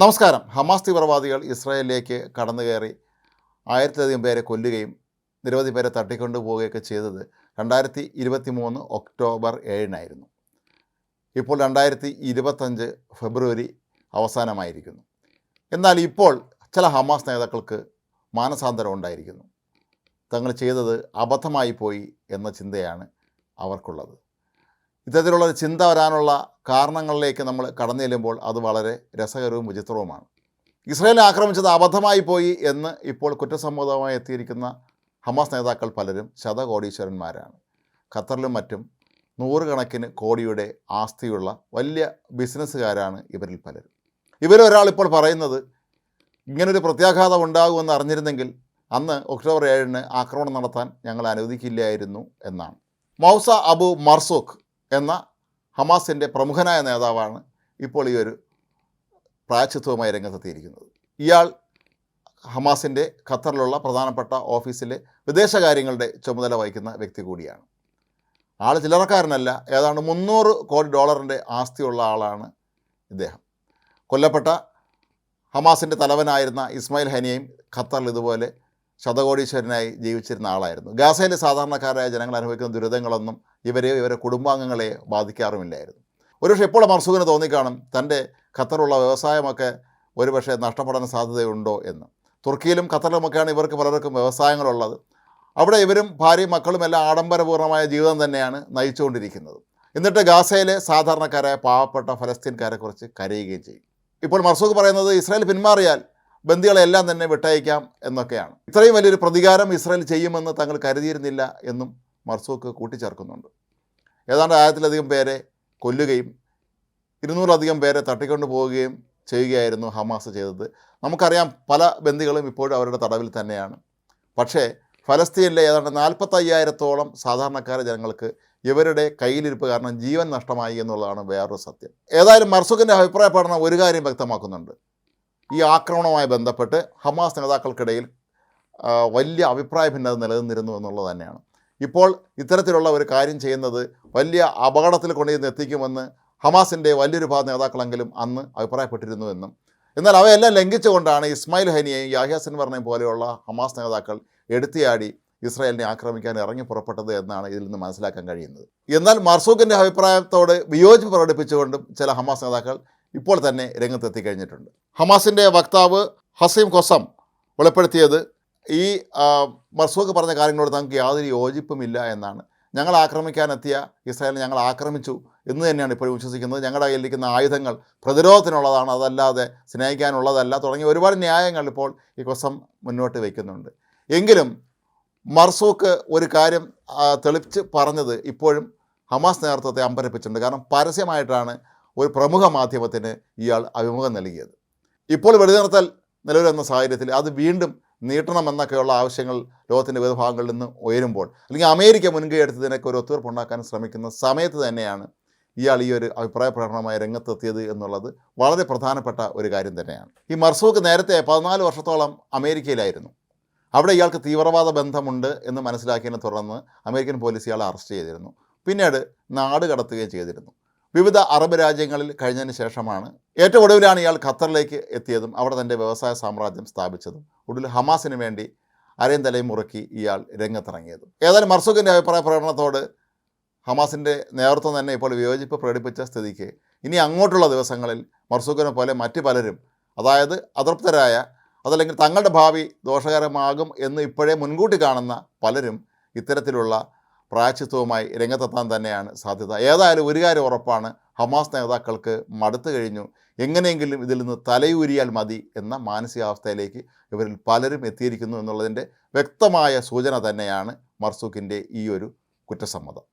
നമസ്കാരം. ഹമാസ് തീവ്രവാദികൾ ഇസ്രായേലിലേക്ക് കടന്നു കയറി ആയിരത്തിലധികം പേരെ കൊല്ലുകയും നിരവധി പേരെ തട്ടിക്കൊണ്ടു പോവുകയൊക്കെ ചെയ്തത് രണ്ടായിരത്തി ഇരുപത്തി മൂന്ന് ഒക്ടോബർ ഏഴിനായിരുന്നു. ഇപ്പോൾ രണ്ടായിരത്തി ഇരുപത്തഞ്ച് ഫെബ്രുവരി അവസാനമായിരിക്കുന്നു. എന്നാൽ ഇപ്പോൾ ചില ഹമാസ് നേതാക്കൾക്ക് മാനസാന്തരം ഉണ്ടായിരിക്കുന്നു. തങ്ങൾ ചെയ്തത് അബദ്ധമായി പോയി എന്ന ചിന്തയാണ് അവർക്കുള്ളത്. ഇത്തരത്തിലുള്ള ചിന്ത വരാനുള്ള കാരണങ്ങളിലേക്ക് നമ്മൾ കടന്നു ചെല്ലുമ്പോൾ അത് വളരെ രസകരവും വിചിത്രവുമാണ്. ഇസ്രയേൽ ആക്രമിച്ചത് അബദ്ധമായി പോയി എന്ന് ഇപ്പോൾ കുറ്റസമ്മതമായി എത്തിയിരിക്കുന്ന ഹമാസ് നേതാക്കൾ പലരും ശതകോടീശ്വരന്മാരാണ്. ഖത്തറിലും മറ്റും നൂറുകണക്കിന് കോടിയുടെ ആസ്തിയുള്ള വലിയ ബിസിനസ്സുകാരാണ് ഇവരിൽ പലരും. ഇവരൊരാൾ ഇപ്പോൾ പറയുന്നത് ഇങ്ങനൊരു പ്രത്യാഘാതം ഉണ്ടാകുമെന്ന് അറിഞ്ഞിരുന്നെങ്കിൽ അന്ന് ഒക്ടോബർ ഏഴിന് ആക്രമണം നടത്താൻ ഞങ്ങൾ അനുവദിക്കില്ലായിരുന്നു എന്നാണ്. മൗസ അബു മർസൂഖ് എന്ന ഹമാസിന്റെ പ്രമുഖനായ നേതാവാണ് ഇപ്പോൾ ഈ ഒരു പ്രായച്ചിത്വവുമായി രംഗത്തെത്തിയിരിക്കുന്നത്. ഇയാൾ ഹമാസിന്റെ ഖത്തറിലുള്ള പ്രധാനപ്പെട്ട ഓഫീസിലെ വിദേശകാര്യങ്ങളുടെ ചുമതല വഹിക്കുന്ന വ്യക്തി കൂടിയാണ്. ആൾ ചില്ലറക്കാരനല്ല ഏതാണ്ട് മുന്നൂറ് കോടി ഡോളറിന്റെ ആസ്തിയുള്ള ആളാണ് ഇദ്ദേഹം. കൊല്ലപ്പെട്ട ഹമാസിന്റെ തലവനായിരുന്ന ഇസ്മായിൽ ഹനിയയും ഖത്തറിൽ ഇതുപോലെ ശതകോടീശ്വരനായി ജീവിച്ചിരുന്ന ആളായിരുന്നു. ഗാസയിലെ സാധാരണക്കാരായ ജനങ്ങൾ അനുഭവിക്കുന്ന ദുരിതങ്ങളൊന്നും ഇവരെയോ ഇവരെ കുടുംബാംഗങ്ങളെ ബാധിക്കാറുമില്ലായിരുന്നു. ഒരുപക്ഷെ ഇപ്പോൾ മർസൂഖിന് തോന്നിക്കാണും തന്റെ ഖത്തറുള്ള വ്യവസായമൊക്കെ ഒരുപക്ഷെ നഷ്ടപ്പെടാൻ സാധ്യതയുണ്ടോ എന്ന്. തുർക്കിയിലും ഖത്തറിലുമൊക്കെയാണ് ഇവർക്ക് പലർക്കും വ്യവസായങ്ങളുള്ളത്. അവിടെ ഇവരും ഭാര്യയും മക്കളും എല്ലാം ആഡംബരപൂർണമായ ജീവിതം തന്നെയാണ് നയിച്ചുകൊണ്ടിരിക്കുന്നത്. എന്നിട്ട് ഗാസയിലെ സാധാരണക്കാരായ പാവപ്പെട്ട ഫലസ്തീൻകാരെക്കുറിച്ച് കരയുകയും ചെയ്യും. ഇപ്പോൾ മർസൂഖ് പറയുന്നത് ഇസ്രായേൽ പിന്മാറിയാൽ ബന്ദികളെല്ലാം തന്നെ വിട്ടയക്കാം എന്നൊക്കെയാണ്. ഇത്രയും വലിയൊരു പ്രതികാരം ഇസ്രായേൽ ചെയ്യുമെന്ന് തങ്ങൾ കരുതിയിരുന്നില്ല എന്നും മർസൂക്ക് കൂട്ടിച്ചേർക്കുന്നുണ്ട്. ഏതാണ്ട് ആയിരത്തിലധികം പേരെ കൊല്ലുകയും ഇരുന്നൂറിലധികം പേരെ തട്ടിക്കൊണ്ടു പോവുകയും ചെയ്യുകയായിരുന്നു ഹമാസ് ചെയ്തത്. നമുക്കറിയാം പല ബന്ദികളും ഇപ്പോഴും അവരുടെ തടവിൽ തന്നെയാണ്. പക്ഷേ ഫലസ്തീനിലെ ഏതാണ്ട് നാൽപ്പത്തയ്യായിരത്തോളം സാധാരണക്കാരെ ജനങ്ങൾക്ക് ഇവരുടെ കയ്യിലിരിപ്പ് കാരണം ജീവൻ നഷ്ടമായി എന്നുള്ളതാണ് വേറൊരു സത്യം. ഏതായാലും മർസുഖിന്റെ അഭിപ്രായ പഠനം ഒരു കാര്യം വ്യക്തമാക്കുന്നുണ്ട്. ഈ ആക്രമണവുമായി ബന്ധപ്പെട്ട് ഹമാസ് നേതാക്കൾക്കിടയിൽ വലിയ അഭിപ്രായ ഭിന്നത നിലനിന്നിരുന്നു എന്നുള്ളത് തന്നെയാണ്. ഇപ്പോൾ ഇത്തരത്തിലുള്ള ഒരു കാര്യം ചെയ്യുന്നത് വലിയ അപകടത്തിൽ കൊണ്ടുചെന്ന് എത്തിക്കുമെന്ന് ഹമാസിന്റെ വലിയൊരു ഭാഗം നേതാക്കളെങ്കിലും അന്ന് അഭിപ്രായപ്പെട്ടിരുന്നു എന്നും. എന്നാൽ അവയെല്ലാം ലംഘിച്ചുകൊണ്ടാണ് ഇസ്മായിൽ ഹനിയെയും യാഹ്യ സിൻവറിനെയും പോലെയുള്ള ഹമാസ് നേതാക്കൾ എടുത്തിയാടി ഇസ്രായേലിനെ ആക്രമിക്കാൻ ഇറങ്ങി പുറപ്പെട്ടത് എന്നാണ് ഇതിൽ നിന്ന് മനസ്സിലാക്കാൻ കഴിയുന്നത്. എന്നാൽ മർസൂഖിന്റെ അഭിപ്രായത്തോട് വിയോജിപ്പ് പ്രകടിപ്പിച്ചുകൊണ്ടും ചില ഹമാസ് നേതാക്കൾ ഇപ്പോൾ തന്നെ രംഗത്തെത്തി കഴിഞ്ഞിട്ടുണ്ട്. ഹമാസിന്റെ വക്താവ് ഹസീം കൊസം വെളിപ്പെടുത്തിയത് ഈ മർസൂഖ് പറഞ്ഞ കാര്യങ്ങളോട് തങ്ങൾക്ക് യാതൊരു യോജിപ്പുമില്ല എന്നാണ്. ഞങ്ങൾ ആക്രമിക്കാനെത്തിയ ഇസ്രായേലിനെ ഞങ്ങൾ ആക്രമിച്ചു എന്ന് തന്നെയാണ് ഇപ്പോഴും വിശ്വസിക്കുന്നത്. ഞങ്ങളുടെ കയ്യിലിരിക്കുന്ന ആയുധങ്ങൾ പ്രതിരോധത്തിനുള്ളതാണ് അതല്ലാതെ സ്നേഹിക്കാനുള്ളതല്ല തുടങ്ങിയ ഒരുപാട് ന്യായങ്ങൾ ഇപ്പോൾ ഈ കൊസം മുന്നോട്ട് വയ്ക്കുന്നുണ്ട്. എങ്കിലും മർസൂഖ് ഒരു കാര്യം തെളിച്ച് പറഞ്ഞത് ഇപ്പോഴും ഹമാസ് നേതൃത്വത്തെ അമ്പരപ്പിച്ചിട്ടുണ്ട്. കാരണം പരസ്യമായിട്ടാണ് ഒരു പ്രമുഖ മാധ്യമത്തിന് ഇയാൾ അഭിമുഖം നൽകിയത്. ഇപ്പോൾ വെറുതെ നിലവിൽ നിലവിലെന്ന സാഹചര്യത്തിൽ അത് വീണ്ടും നീട്ടണമെന്നൊക്കെയുള്ള ആവശ്യങ്ങൾ ലോകത്തിന്റെ വിവിധ ഭാഗങ്ങളിൽ നിന്ന് ഉയരുമ്പോൾ അല്ലെങ്കിൽ അമേരിക്ക മുൻകൈ എടുത്തതിനൊക്കെ ഒരു ഒത്തുതീർപ്പുണ്ടാക്കാൻ ശ്രമിക്കുന്ന സമയത്ത് തന്നെയാണ് ഇയാൾ ഈ ഒരു അഭിപ്രായ പ്രകടനമായി രംഗത്തെത്തിയത് എന്നുള്ളത് വളരെ പ്രധാനപ്പെട്ട ഒരു കാര്യം തന്നെയാണ്. ഈ മർസൂക്ക് നേരത്തെ പതിനാല് വർഷത്തോളം അമേരിക്കയിലായിരുന്നു. അവിടെ ഇയാൾക്ക് തീവ്രവാദ ബന്ധമുണ്ട് എന്ന് മനസ്സിലാക്കിയതിനെ തുടർന്ന് അമേരിക്കൻ പോലീസ് ഇയാളെ അറസ്റ്റ് ചെയ്തിരുന്നു. പിന്നീട് നാട് കടത്തുകയും ചെയ്തിരുന്നു. വിവിധ അറബ് രാജ്യങ്ങളിൽ കഴിഞ്ഞതിന് ശേഷമാണ് ഏറ്റവും ഒടുവിലാണ് ഇയാൾ ഖത്തറിലേക്ക് എത്തിയതും അവിടെ തന്റെ വ്യവസായ സാമ്രാജ്യം സ്ഥാപിച്ചതും. ഒടുവിൽ ഹമാസിന് വേണ്ടി അരയും തലയും മുറുക്കി ഇയാൾ രംഗത്തിറങ്ങിയതും. ഏതായാലും മർസൂഖിന്റെ അഭിപ്രായ പ്രകടനത്തോട് ഹമാസിന്റെ നേതൃത്വം തന്നെ ഇപ്പോൾ വിയോജിപ്പ് പ്രകടിപ്പിച്ച സ്ഥിതിക്ക് ഇനി അങ്ങോട്ടുള്ള ദിവസങ്ങളിൽ മർസൂഖിനെ പോലെ മറ്റു പലരും അതായത് അതൃപ്തരായ അതല്ലെങ്കിൽ തങ്ങളുടെ ഭാവി ദോഷകരമാകും എന്ന് ഇപ്പോഴേ മുൻകൂട്ടി കാണുന്ന പലരും ഇത്തരത്തിലുള്ള പ്രായച്ചിത്വവുമായി രംഗത്തെത്താൻ തന്നെയാണ് സാധ്യത. ഏതായാലും ഒരു കാര്യം ഉറപ്പാണ് ഹമാസ് നേതാക്കൾക്ക് മടുത്തു കഴിഞ്ഞു. എങ്ങനെയെങ്കിലും ഇതിൽ നിന്ന് തലയൂരിയാൽ മതി എന്ന മാനസികാവസ്ഥയിലേക്ക് ഇവരിൽ പലരും എത്തിയിരിക്കുന്നു എന്നുള്ളതിന്റെ വ്യക്തമായ സൂചന തന്നെയാണ് മർസൂഖിന്റെ ഈ ഒരു കുറ്റസമ്മതം.